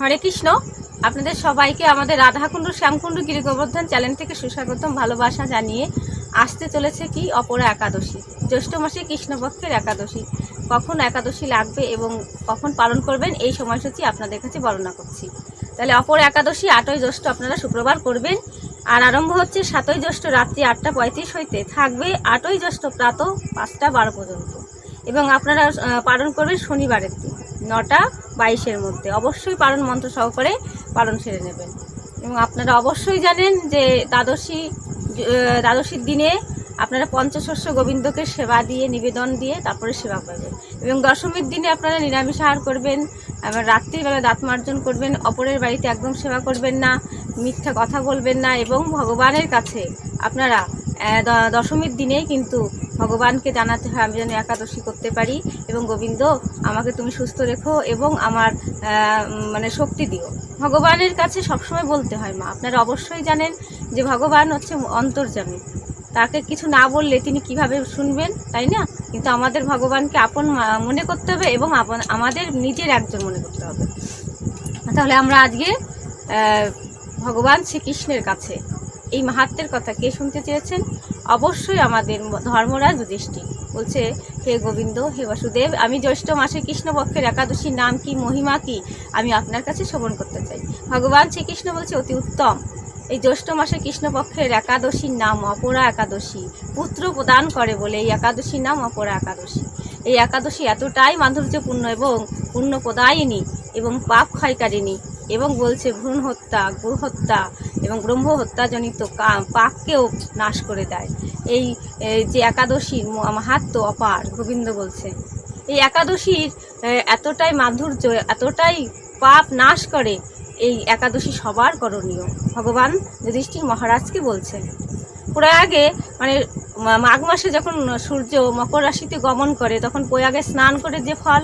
হরে কৃষ্ণ। আপনাদের সবাইকে আমাদের রাধাকুণ্ড, শ্যামকুণ্ড গিরি গোবর্ধন চ্যানেল থেকে সুস্বাগতম ভালোবাসা জানিয়ে আসতে চলেছে কি? অপরা একাদশী। জ্যৈষ্ঠ মাসে কৃষ্ণপক্ষের একাদশী। কখন একাদশী লাগবে এবং কখন পালন করবেন এই সময়সূচি আপনাদের কাছে বর্ণনা করছি। তাহলে অপর একাদশী আটই জ্যৈষ্ঠ আপনারা শুক্রবার করবেন। আর আরম্ভ হচ্ছে সাতই জ্যৈষ্ঠ রাত্রি আটটা পঁয়ত্রিশ হইতে। থাকবে আটই জ্যৈষ্ঠ প্রাত পাঁচটা বারো পর্যন্ত। এবং আপনারা পালন করবেন শনিবারের দিন। নটা বাইশের মধ্যে। অবশ্যই পালন মন্ত্র সহকারে পালন সেরে নেবেন। এবং আপনারা অবশ্যই জানেন যে দ্বাদশী দ্বাদশীর দিনে আপনারা পঞ্চশস্য গোবিন্দকে সেবা দিয়ে, নিবেদন দিয়ে তারপরে সেবা করবেন এবং দশমীর দিনে আপনারা নিরামিষ আহার করবেন, আবার রাত্রিবেলা দাঁত মার্জন করবেন, অপরের বাড়িতে একদম সেবা করবেন না, মিথ্যা কথা বলবেন না, এবং ভগবানের কাছে আপনারা দশমীর দিনে কিন্তু ভগবানকে জানাতে হয়, আমি যেন একাদশী করতে পারি। এবং গোবিন্দ, আমাকে তুমি সুস্থ রেখো এবং আমার মানে শক্তি দিও। ভগবানের কাছে সবসময় বলতে হয় মা, আপনারা অবশ্যই জানেন যে ভগবান হচ্ছে অন্তর্জামী তাকে কিছু না বললে তিনি কীভাবে শুনবেন, তাই না? কিন্তু আমাদের ভগবানকে আপন মনে করতে হবে এবং আপন- আমাদের নিজের একজন মনে করতে হবে। তাহলে আমরা আজকে ভগবান শ্রীকৃষ্ণের কাছে এই মাহাত্মের কথা কে শুনতে চেয়েছেন? অবশ্যই আমাদের ধর্মরাজ যুধিষ্ঠির। বলছে, হে গোবিন্দ, হে বাসুদেব, আমি জ্যৈষ্ঠ মাসে কৃষ্ণপক্ষের একাদশীর নাম কি, মহিমা কি, আমি আপনার কাছে শ্রবণ করতে চাই। ভগবান শ্রীকৃষ্ণ বলছে, অতি উত্তম। এই জ্যৈষ্ঠ মাসে কৃষ্ণপক্ষের একাদশীর নাম অপরা একাদশী। পুত্র প্রদান করে বলে এই একাদশীর নাম অপরা একাদশী। এই একাদশী এতটাই মাধুর্যপূর্ণ এবং পুণ্য প্রদায়িনী এবং পাপ ক্ষয়কারিণী। এবং বলছে, ভ্রূণ হত্যা গো হত্যা এবং ব্রহ্ম হত্যাজনিত পাপকেও নাশ করে দেয়। এই যে একাদশীর ম- মাহাত্ম্য অপার, গোবিন্দ বলছে, এই একাদশীর এতটাই মাধুর্য, এতটাই পাপ নাশ করে এই একাদশী সবার করণীয়। ভগবান যুধিষ্ঠির মহারাজকে বলছেন, প্রয়াগে মানে মাঘ মাসে যখন সূর্য মকর রাশিতে গমন করে, তখন প্রয়াগে স্নান করে যে ফল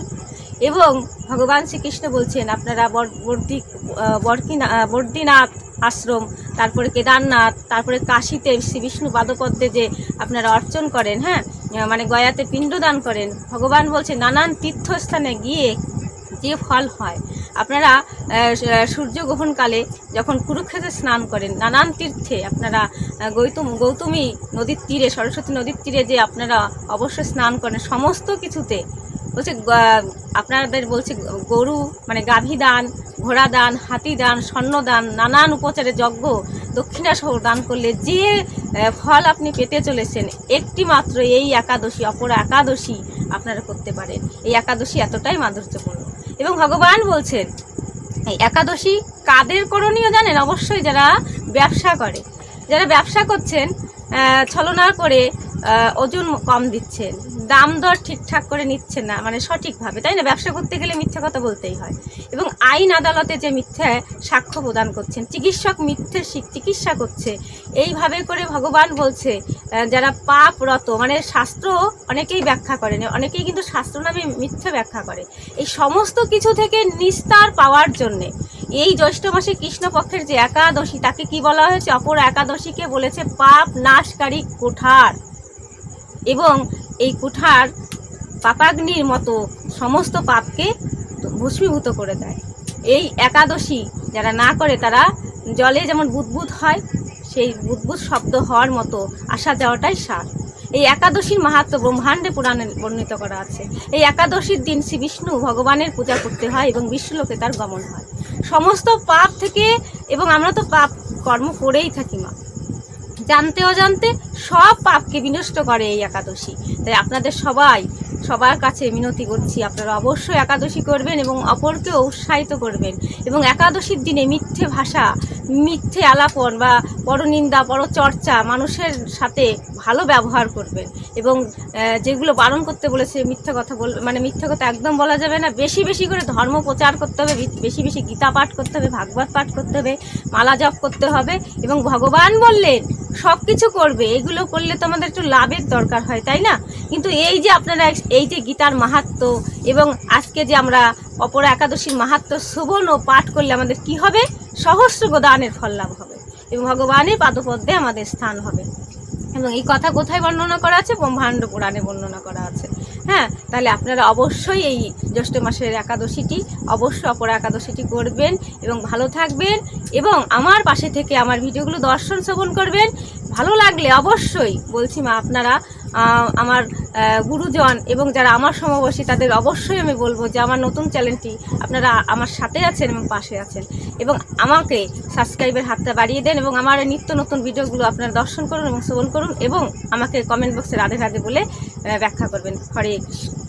এবং ভগবান শ্রীকৃষ্ণ বলছেন, আপনারা বর- বর্দি বর্দিনাথ আশ্রম, তারপরে কেদারনাথ, তারপরে কাশীতে শ্রী বিষ্ণু পাদপদ্মে যে আপনারা অর্চন করেন হ্যাঁ মানে গয়াতে পিণ্ডদান করেন, ভগবান বলছে নানান তীর্থস্থানে গিয়ে যে ফল হয়। আপনারা সূর্যগ্রহণকালে যখন কুরুক্ষেত্রে স্নান করেন, নানান তীর্থে আপনারা গৌতম, গৌতমী নদীর তীরে, সরস্বতী নদীর তীরে যে আপনারা অবশ্যই স্নান করেন, সমস্ত কিছুতে বলছে আপনাদের বলছে, গরু মানে গাভী দান, ঘোড়া দান, হাতি দান, স্বর্ণ দান, নানান উপচারে যজ্ঞ, দক্ষিণা সহ দান করলে যে ফল আপনি পেতে চলেছেন, একটি মাত্র এই একাদশী, অপর একাদশী আপনারা করতে পারেন। এই একাদশী এতটাই মাধুর্যপূর্ণ। এবং ভগবান বলছেন, এই একাদশী কাদের করণীয় জানেন? অবশ্যই যারা ব্যবসা করে। যারা ব্যবসা করছেন ছলনা করে ওজন কম দিচ্ছেন দাম দর ঠিকঠাক করে নিচ্ছেন না মানে সঠিকভাবে, তাই না? ব্যবসা করতে গেলে মিথ্যা কথা বলতেই হয়। এবং আইন আদালতে যে মিথ্যা সাক্ষ্য প্রদান করছেন, চিকিৎসক মিথ্যে চিকিৎসা করছে, এইভাবে করে ভগবান বলছে যারা পাপরত মানে শাস্ত্র অনেকেই ব্যাখ্যা করেন অনেকেই কিন্তু শাস্ত্র নামে মিথ্যে ব্যাখ্যা করে। এই সমস্ত কিছু থেকে নিস্তার পাওয়ার জন্যে, এই জ্যৈষ্ঠ মাসে কৃষ্ণপক্ষের যে একাদশী, তাকে কি বলা হয়েছে? অপর একাদশীকে বলেছে পাপ নাশকারী কুঠার। এবং এই কুঠার পাপাগ্নির মতো সমস্ত পাপকে ভস্মীভূত করে দেয়। এই একাদশী যারা না করে, তারা জলে যেমন বুদবুদ হয়, সেই বুদবুদ শব্দ হওয়ার মতো আসা যাওয়াটাই সার। এই একাদশীর মাহাত্ম ব্রহ্মাণ্ডে পুরাণে বর্ণিত করা আছে। এই একাদশীর দিন শ্রী বিষ্ণু ভগবানের পূজা করতে হয় এবং বিষ্ণুলোকে তার গমন হয়। সমস্ত পাপ থেকে, এবং আমরা তো পাপ কর্ম করেই থাকি জানতে অজান্তে সব পাপকে বিনষ্ট করে এই একাদশী। তাই আপনাদের সবাই, সবার কাছে মিনতি করছি, আপনারা অবশ্যই একাদশী করবেন এবং অপরকে উৎসাহিত করবেন। এবং একাদশীর দিনে মিথ্যে ভাষা মিথ্যে আলাপন বা পরনিন্দা, পরচর্চা মানুষের সাথে ভালো ব্যবহার করবেন এবং যেগুলো বারণ করতে বলেছে, মিথ্যা কথা বল মানে মিথ্যা কথা একদম বলা যাবে না। বেশি বেশি করে ধর্ম প্রচার করতে হবে বেশি বেশি গীতা পাঠ করতে হবে, ভাগবত পাঠ করতে হবে, মালা জপ করতে হবে এবং ভগবান বললেন সব কিছু করবে। এগুলো করলে তো আমাদের একটু লাভের দরকার হয়, তাই না? কিন্তু এই যে আপনারা এই যে গীতার মাহাত্ম এবং আজকে যে আমরা অপর একাদশীর মাহাত্ম শ্রবণ ও পাঠ করলে আমাদের কি হবে? সহস্র গোদানের ফল লাভ হবে এবং ভগবানের পাদপদ্মে আমাদের স্থান হবে। এবং এই কথা কোথায় বর্ণনা করা আছে? ব্রহ্মাণ্ড পুরাণে বর্ণনা করা আছে। হ্যাঁ তাহলে আপনারা অবশ্যই এই জ্যৈষ্ঠ মাসের একাদশীটি অবশ্যই অপর একাদশীটি করবেন এবং ভালো থাকবেন এবং আমার পাশে থেকে আমার ভিডিওগুলো দর্শন শ্রবণ করবেন। ভালো লাগলে অবশ্যই বলছি মা, আপনারা আমার গুরুজন এবং যারা আমার সমবয়সী, তাদের অবশ্যই আমি বলব যে আমার নতুন চ্যানেলটি আপনারা আমার সাথে আছেন এবং পাশে আছেন এবং আমাকে সাবস্ক্রাইবের হাতটা বাড়িয়ে দেন এবং আমার নিত্য নতুন ভিডিওগুলো আপনারা দর্শন করুন এবং শ্রবণ করুন এবং আমাকে কমেন্ট বক্সে রাধে রাধে বলে ব্যাখ্যা করবেন। হরে কৃষ্ণ।